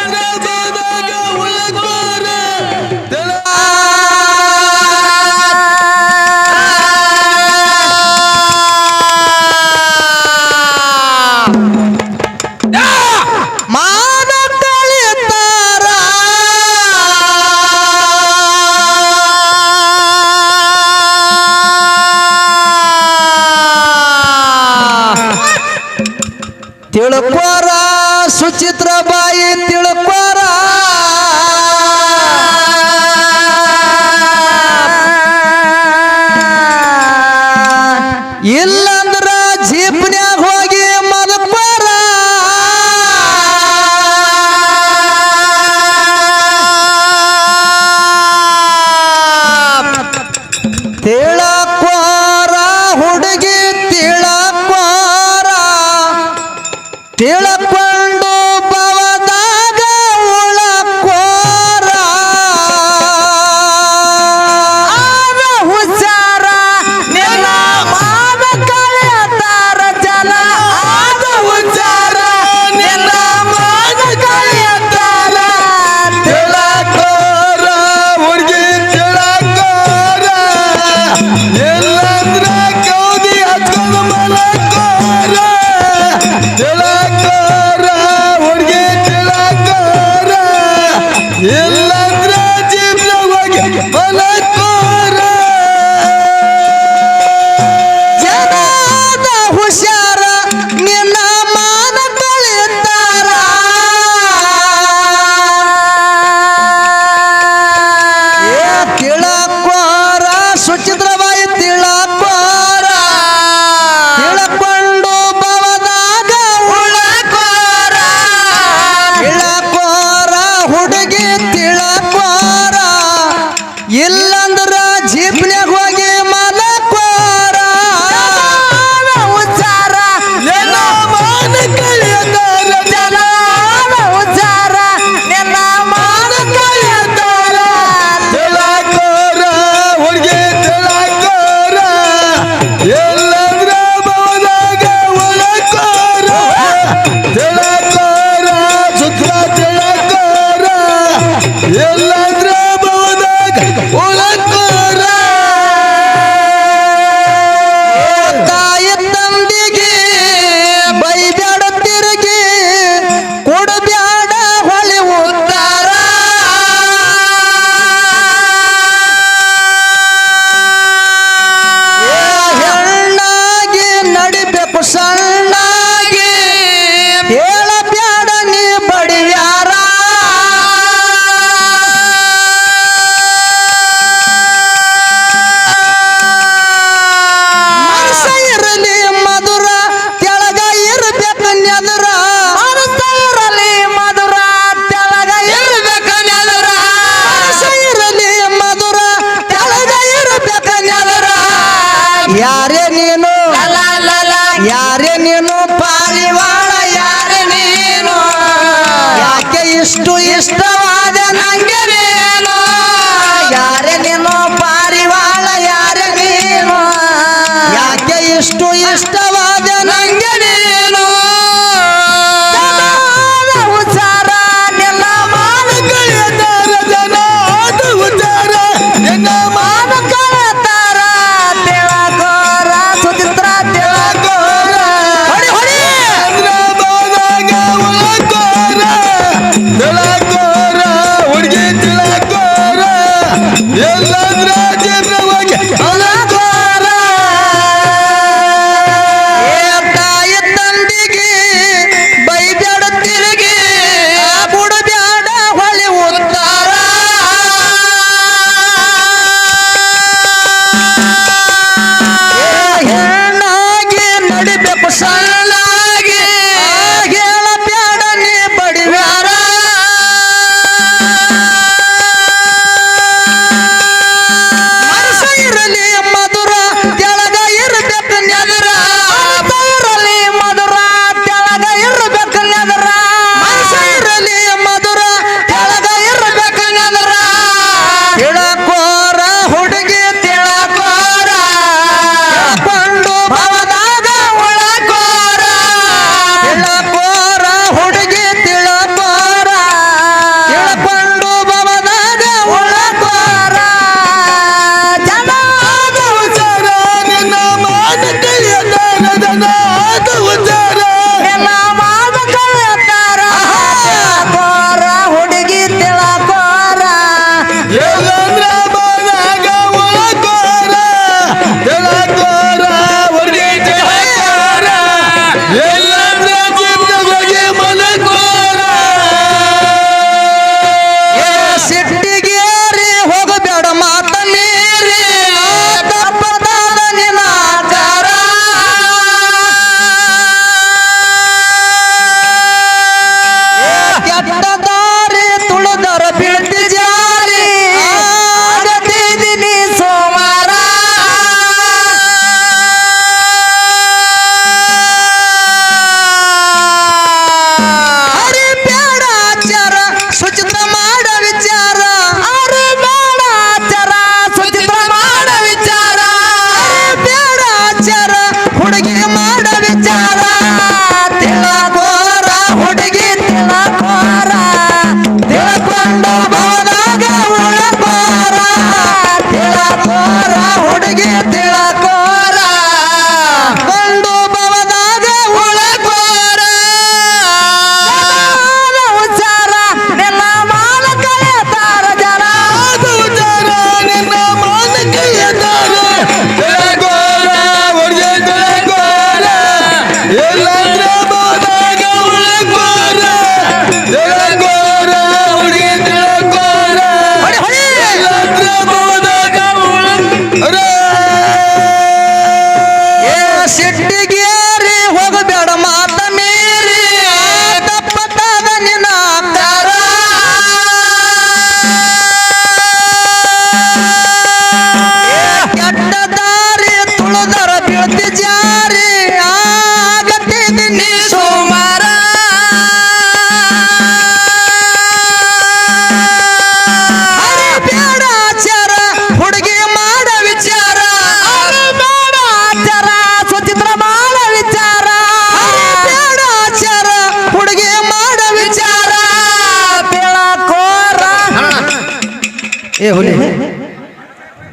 Canada! yıl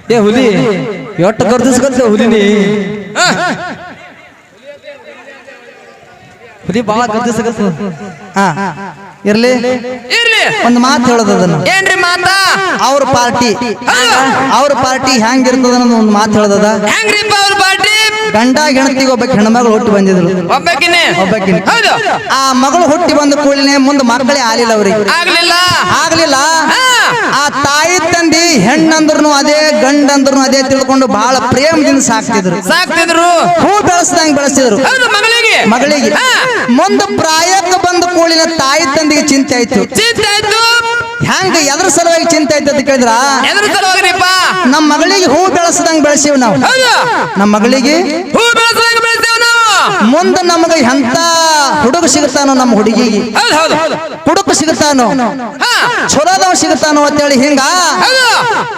ಏ ಹುಲಿ ಎಟ್ಟು ಗರ್ದಿಸ್ಕತ್ತ ಹುಲಿನಿ ಹುಲಿ ಬಾಳ ಗರ್ದಿಸ್ಕತ್ತ ಹಾ ಇರ್ಲಿ. ಇರ್ಲಿ. ಒಂದು ಮಾತು ಹೇಳೋದು ಅದನ್ನ. ಏನ್ರಿ ಮಾತಾ? ಅವ್ರ ಪಾರ್ಟಿ. ಅವ್ರ ಪಾರ್ಟಿ ಹೆಂಗಿರ್ತದ ಅನ್ನೋದು ಒಂದು ಮಾತು ಹೇಳೋದದ ಹೆಂಗ್ರಿಪ್ಪ ಅವ್ರ ಪಾರ್ಟಿ? ಗಂಡ ಹೆಣತಿಗೆ ಒಬ್ಬ ಹೆಣ್ಮಗಳು ಹುಟ್ಟಿ ಬಂದಿದ್ರು. ಒಬ್ಬಕಿನೇ ಒಬ್ಬಾಕಿನೇ. ಹೌದು. ಆ ಮಗಳು ಹುಟ್ಟಿ ಬಂದ ಕೂಡಲೇ ಮುಂದೆ ಮಕ್ಕಳೇ ಆಗಲಿಲ್ಲ ಅವ್ರಿಗೆ. ಆಗ್ಲಿಲ್ಲ? ಆಗ್ಲಿಲ್ಲ. ಆ ತಾಯಿ ತಂದಿ ಹೆಣ್ಣಂದ್ರು ಅದೇ ಗಂಡಂದ್ರು ಅದೇ ತಿಳ್ಕೊಂಡು ಬಹಳ ಪ್ರೇಮದಿಂದ ಸಾಕ್ತಿದ್ರು. ಸಾಕ್ತಿದ್ರು. ಹೂ ಬೆಳೆಸ್ದಂಗ್ ಬೆಳೆಸಿದ್ರು ಮಗಳಿಗೆ. ಮಗಳಿಗೆ. ಮುಂದೆ ಪ್ರಾಯಕ್ಕೆ ಬಂದ ಕೂಳಿನ ತಾಯಿ ತಂದಿಗೆ ಚಿಂತೆ ಆಯ್ತು. ಚಿಂತೆ ಆಯ್ತು. ಹೆಂಗ ಎದ್ರ ಸಲುವಾಗಿ ಚಿಂತೆ ಆಯ್ತು ಅಂತ ಕೇಳಿದ್ರ? ಎದ್ರ ನಮ್ಮ ಮಗಳಿಗೆ ಹೂ ಬೆಳೆಸದಂಗ್ ಬೆಳೆಸಿವ್ ನಾವು. ನಮ್ಮ ಮಗಳಿಗೆ ಹೂ ಬೆಳೆಸದಂಗ್ ಬೆಳೆಸಿವ್ ನಾವು. ಮುಂದೆ ನಮಗೆ ಎಂತ ಹುಡುಗ ಸಿಗುತ್ತಾನೋ ನಮ್ಮ ಹುಡುಗಿಗೆ? ಹುಡುಗ ಸಿಗುತ್ತಾನೋ? ಚಲೋದವ ಸಿಗತಾನು ಅಂತೇಳಿ ಹಿಂಗ?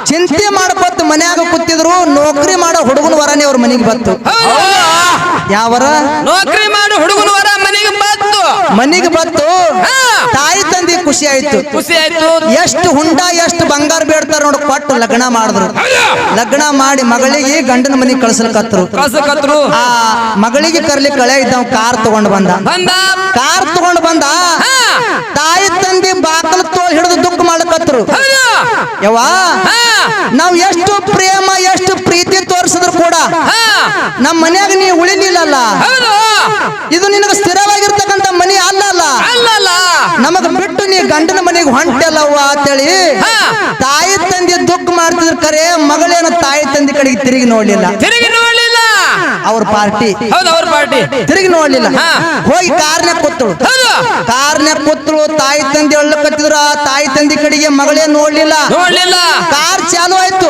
ಚಿಂತೆ ಮಾಡ್ಕೊತ ಮನ್ಯಾಗ ಕೂತಿದ್ರು ನೌಕರಿ ಮಾಡೋ ಹುಡುಗನ ವರನೇ ಅವ್ರ ಮನೆಗೆ ಬಂತು. ಯಾವರ? ನೌಕರಿ ಮಾಡೋ ಹುಡುಗನ ವರ ಮನೆಗೆ ಬಂತು. ಮನೆಗೆ ಬಂತು. ತಾಯಿ ತಂದೆ ಖುಷಿ ಆಯ್ತು. ಖುಷಿ ಆಯ್ತು. ಎಷ್ಟು ಹುಂಡ ಎಷ್ಟು ಬಂಗಾರ ಬೇಡ್ತಾರ ನೋಡ್ ಕೊಟ್ಟು ಲಗ್ನ ಮಾಡಿದ್ರು. ಲಗ್ನ ಮಾಡಿ ಮಗಳಿಗೆ ಗಂಡನ ಮನೆಗೆ ಕಳ್ಸಲ್ಕತ್ರು ಕಸ ಕತ್ರು. ಆ ಮಗಳಿಗೆ ಕರ್ಲಿ ಕಳೆ ಇದ್ದ ಕಾರ್ ತಗೊಂಡ್ ಬಂದ. ಕಾರ್ ತಗೊಂಡ್ ಬಂದ. ತಾಯಿ ತಂದೆ ಬಾಕಲ್ ತೋ ಹಿಡಿದು ದುಃಖ ಮಾಡ್ಕತ್ರು. ಯವ್ವಾ ನಾವ್ ಎಷ್ಟು ಪ್ರೇಮ ಎಷ್ಟು ಪ್ರೀತಿ ತೋರಿಸಿದ್ರು ಕೂಡ ನಮ್ಮ ಮನ್ಯಾಗ ನೀ ಉಳಿಲಿಲ್ಲಲ್ಲ. ಇದು ನಿನಗ ಸ್ಥಿರವಾಗಿರ್ತಕ್ಕಂಥ ಮನಿ ಅಲ್ಲಲ್ಲ ನಮಗ ಬಿಟ್ಟು ನೀ ಗಂಡನ ಮನೆಗೆ ಹೊಂಟಲ್ಲವ್ವ ಅಂತೇಳಿ. ತಾಯಿ ತಂದೆ ದುಃಖ ಮಾಡ್ತಿದ್ರು ಕರೆ ಮಗಳೇನು ತಾಯಿ ತಂದೆ ಕಡೆಗೆ ತಿರುಗಿ ನೋಡ್ಲಿಲ್ಲ. ತಿರುಗಿ ನೋಡ್ಲಿಲ್ಲ. ಅವ್ರ ಪಾರ್ಟಿ. ಹೌದು ಅವ್ರ ಪಾರ್ಟಿ. ತಿರುಗಿ ನೋಡ್ಲಿಲ್ಲ. ಹಾ. ಹೋಗಿ ಕಾರ್ನ ಕೂತಳು ಹೌದು. ಕಾರ್ನ್ಯಾಗ ಕೂತಳು ತಾಯಿ ತಂದೆ ಒಳ್ಳೆ ಆ ತಾಯಿ ತಂದೆ ಕಡೆಗೆ ಮಗಳೇ ನೋಡ್ಲಿಲ್ಲ. ನೋಡ್ಲಿಲ್ಲ. ಕಾರ್ ಚಾಲು ಆಯ್ತು.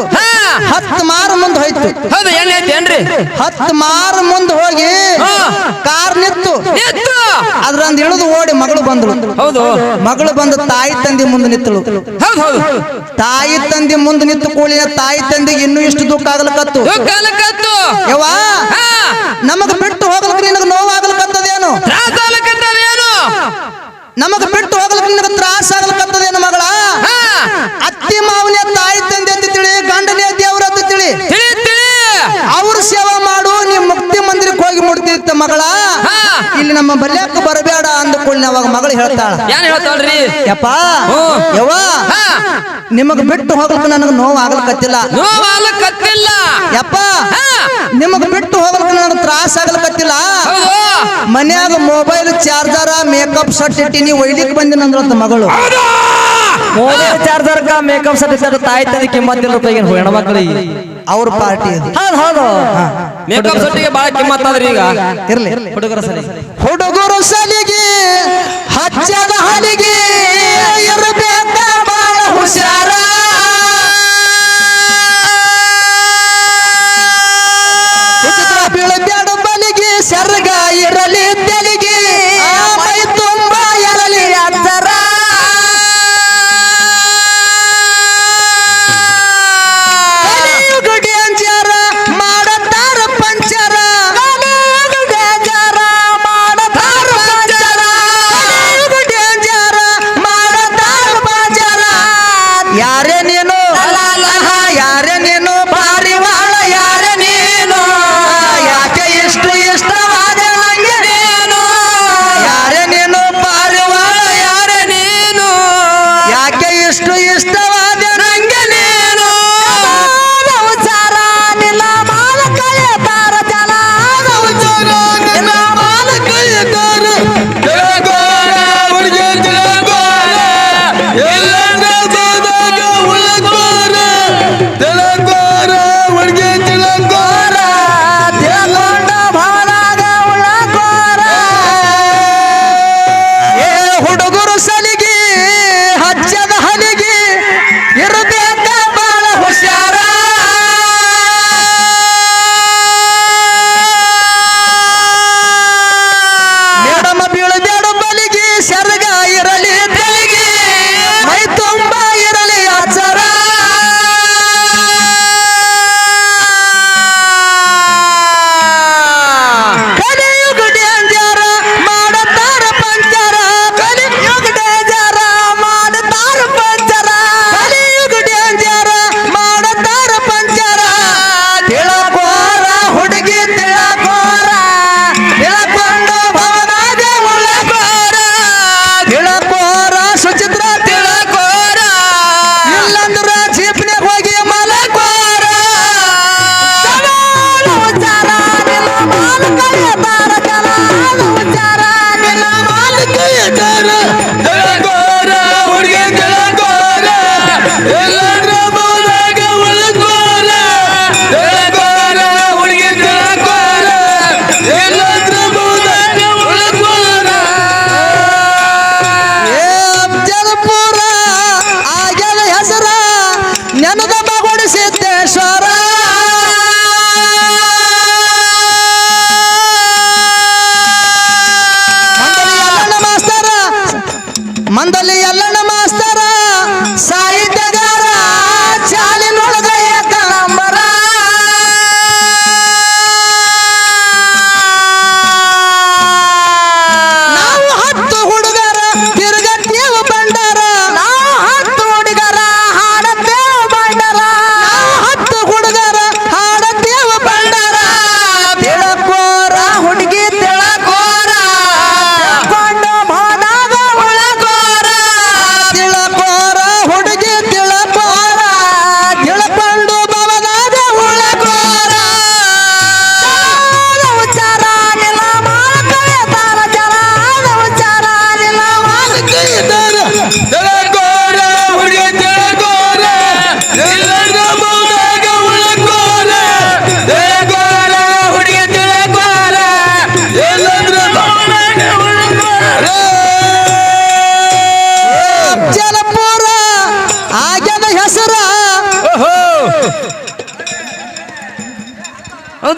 ಹತ್ತು ಮಾರು ಮುಂದೆ ಹೋಯ್ತು. ಹೌದು ಐತೇನ್ರಿ ಹತ್ತು ಮಾರು ಮುಂದೆ ಹೋಗಿ. ಕಾರ್ ನಿತ್ತು ನಿತ್ತು ಅದ್ರಂದ್ ಇಳಿದು ಓಡಿ ಮಗಳು ಬಂದಳು. ಹೌದು. ಮಗಳು ಬಂದು ತಾಯಿ ತಂದೆ ಮುಂದೆ ನಿತ್ತಳು ಹೌದು ಹೌದು. ತಾಯಿ ತಂದೆ ಮುಂದೆ ನಿಂತು ಕೂಳಿನ ತಾಯಿ ತಂದೆಗೆ ಇನ್ನೂ ಇಷ್ಟು ದುಃಖ ಆಗ್ಲಕತ್ತು. ಯವ್ವ ನಮಗ ಬಿಟ್ಟು ಹೋಗ್ಲಕ್ ನಿನಗ ನೋವಾಗ್ಲಕತ್ತದೇನು ತ್ರಾಸಾಲಕತ್ತದೇನು ನಮಗ ಬಿಟ್ಟು ಹೋಗ್ಲಕ್ ನಿನಗ ತ್ರಾಸ ಆಗ್ಲಕತ್ತದೇನು ಮಗಳ ಹಾ ಅತ್ತಿ ಮಾವನೇ ತಾಯಿ ತಂದೆ ಅಂತ ತಿಳಿ ಗಂಡನೇ ದೇವ್ರ ಅಂತ ತಿಳಿ ತಿಳಿ ತಿಳಿ ಅವ್ರ ಸೇವಾ ಮಾಡು ನೀ ಮುಕ್ತಿ ಮಂದಿರಕ್ಕೆ ಹೋಗಿ ಮುಡ್ತಿತ್ತ ಮಗಳ. ಇಲ್ಲಿ ನಮ್ಮ ಬಲ್ಯಕ್ಕ ಬರಬೇಡ ಅಂದ್ಕೊಳ್ಳಿ ಅವಾಗ ಮಗಳು ಹೇಳ್ತಾಳ. ಏನ್ ಹೇಳ್ತಾಳ್ರಿ? ಯಪ್ಪ. ಯವ್ವ ಹಾ. ನಿಮಗ್ ಬಿಟ್ಟು ಹೋಗ್ಲಕ್ಕ ನನಗೆ ನೋವು ಆಗ್ಲಕತ್ತಿಲ್ಲ ನೋವಾಲಕತ್ತಿಲ್ಲ ಯಪ್ಪ ಹಾ. ನಿಮಗ್ ಬಿಟ್ಟು ಹೋಗ್ಲಕ್ಕ ನನಗೆ ತ್ರಾಸ ಆಗ್ಲಕತ್ತಿಲ್ಲ ಹೌದು. ಮನ್ಯಾಗ ಮೊಬೈಲ್ ಚಾರ್ಜರ ಮೇಕಪ್ ಸೆಟ್ ಇಟ್ಟಿನಿ ಒಯ್ಲಿಕ್ ಬಂದಿನಂದ್ರಂತ ಮಗಳು. ಮೊಬೈಲ್ ಚಾರ್ಜರ್ ಕಾ ಮೇಕಪ್ ಸೆಟ್ ತಾಯಿ ತಂದಿ ಕಿಮ್ಮತ್ತಿಲ್ಲ ರೂಪಾಯಿಗೆ ಹೆಣ್ಮಕ್ಳಿಗೆ. ಅವ್ರ ಪಾರ್ಟಿ ಅದು. ಹೌದು ಹೌದು. ಮೇಕಪ್ ಸೊಟ್ಟಿಗೆ ಬಾಳ ಕಿಮ್ಮತ್ತಾದ್ರಿ ಈಗ. ಇರ್ಲಿ. ಹುಡುಗರ ಸರಿ ಹುಡುಗರು ಸಲಿಗೆ ಹಚ್ಚದ ಹಲಿಗೆ ಇರಬೇಕ ಹುಷಾರ.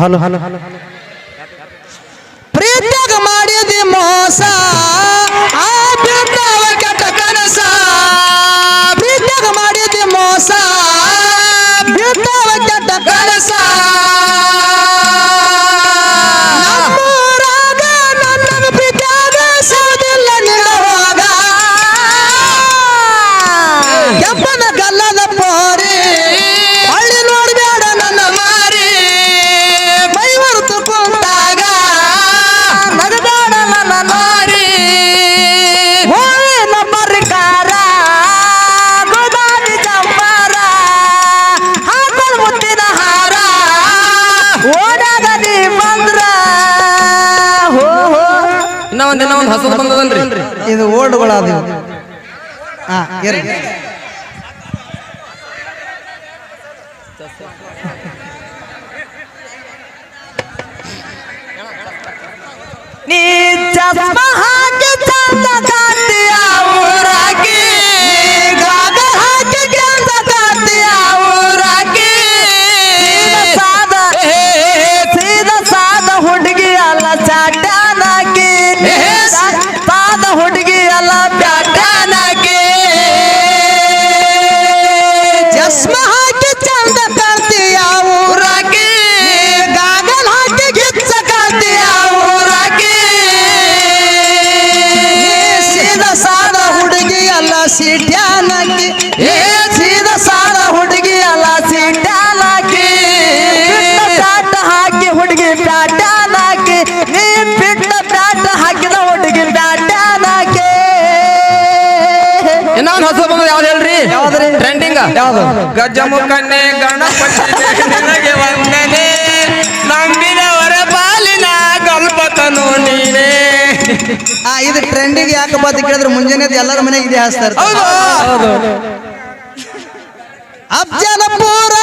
Hello hello. ಹಲೋ ಹಲೋ ಪ್ರೀತಿಯಾಗ ಮಾಡಿದೆ ಮೋಸ. ಆ ಓಡಾಗ ಬಂದ್ರ. ಹೋ ಹೋ. ಇನ್ನ ಒಂದಿನ ಒಂದು ಒಂದ್ ಹಸದ ಬಂದದಲ್ರಿ. ಇದು ಓಡ್ಗಳಾದ ಹಾ ಇರ್ರಿ. ನೀ ಚಸ್ಮ ಹಾಕಿ ಚಂದ ಗಜಮುಖನೇ ಗಣಪತಿ ನಿನಗೆ ವಂದನೆ. ನಂಬಿದವರ ಪಾಲಿನ ಗಲ್ಪತನು ನೀನೇ. ಆ ಇದು ಟ್ರೆಂಡಿಗೆ ಯಾಕಪ್ಪ ಅಂತ ಕೇಳಿದ್ರೆ ಮುಂಜಾನೆ ಎಲ್ಲರ ಮನೆಗೆ ಇದೆ ಹಾಸ್ತಾರೆ ಅಬ್ಜನಪುರ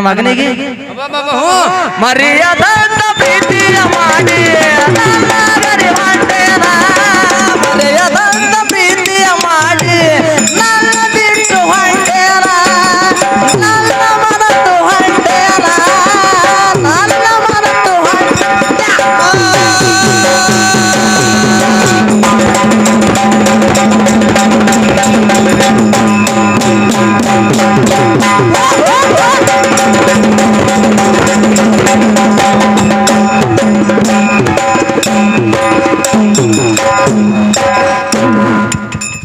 ನನ್ನ ಮಗನಿಗೆ ಮರ್ಯಾದ.